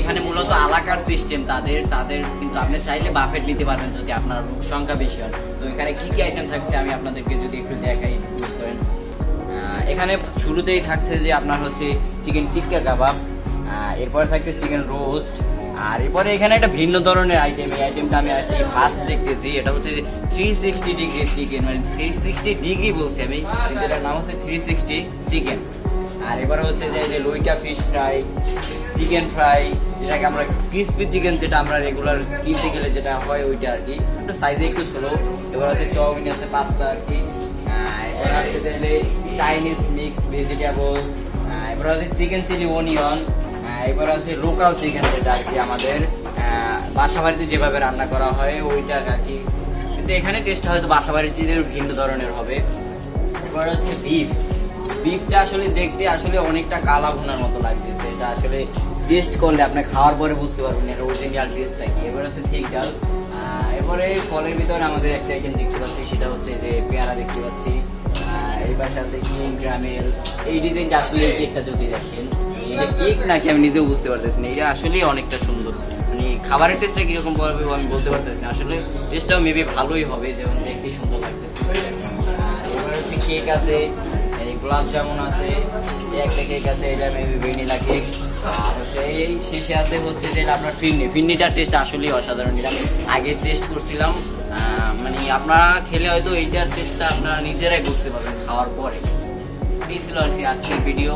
এখানে মূলত আলাকার সিস্টেম তাদের তাদের কিন্তু আপনি চাইলে বাফেট নিতে পারবেন যদি আপনার সংখ্যা বেশি হয়। তো এখানে কি কি আইটেম থাকছে আমি আপনাদেরকে যদি একটু দেখাই পারেন? এখানে শুরুতেই থাকছে যে আপনার হচ্ছে চিকেন টিক্কা কাবাব এরপরে থাকছে চিকেন রোস্ট আর এরপরে এখানে একটা ভিন্ন ধরনের আইটেম এই আইটেমটা আমি আর কি ফার্স্ট দেখতেছি। এটা হচ্ছে থ্রি সিক্সটি ডিগ্রি চিকেন মানে থ্রি সিক্সটি ডিগ্রি বলছি আমি, কিন্তু এটার নাম হচ্ছে থ্রি সিক্সটি চিকেন আর এবারে হচ্ছে যে যে লইকা ফিশ ফ্রাই, চিকেন ফ্রাই, যেটাকে আমরা ক্রিসপি চিকেন যেটা আমরা রেগুলার কিনতে গেলে যেটা হয় ওইটা আর কি। একটু সাইজে একটু ছোলো এবার হচ্ছে চাউমিন আছে, পাস্তা আর কি। এবার হচ্ছে যে চাইনিজ মিক্সড ভেজিটেবল এবার হচ্ছে চিকেন চিলি অনিয়ন এবার আছে লোকাল চিকেন যেটা আর কি আমাদের বাসা বাড়িতে যেভাবে রান্না করা হয় ওইটা আর কি। কিন্তু এখানে টেস্ট হয়তো বাসা বাড়ির চিকেন ভিন্ন ধরনের হবে। এবার হচ্ছে বিফ বিফটা আসলে দেখতে আসলে অনেকটা কালা ভুনার মতো লাগতেছে। এটা আসলে টেস্ট করলে আপনি খাওয়ার পরে বুঝতে পারবেন এর অরিজিনাল টেস্টটা কি। এবার হচ্ছে ঠিক ডাল। এবারে ফলের ভিতরে আমাদের একটা আইটেম দেখতে পাচ্ছি, সেটা হচ্ছে যে পেয়ারা দেখতে পাচ্ছি। এই পাশে আছে কিং ক্রামেল এই ডিজাইনটা আসলে এই কেকটা যদি দেখেন, এটা কেক নাকি আমি নিজেও বুঝতে পারতেছি না। এটা আসলেই অনেকটা সুন্দর। মানে খাবারের টেস্টটা কীরকম হবে আমি বলতে পারতেছি না। আসলে টেস্টটাও মেবি ভালোই হবে, যেমন দেখতে সুন্দর লাগতেছে। এবার হচ্ছে কেক আছে। গোলাপ জামুন আছে এক একটা কেক আছে, এটা মেবি ভ্যানিলা কেক আর হচ্ছে এই শেষে আছে হচ্ছে যে আপনার ফিরনি ফিরনিটার টেস্ট আসলেই অসাধারণ এটা আগে টেস্ট করছিলাম। মানে আপনারা খেলে হয়তো এইটার টেস্টটা আপনারা নিজেরাই বুঝতে পারবেন খাওয়ার পরে। এই ছিল আর কি আজকের ভিডিও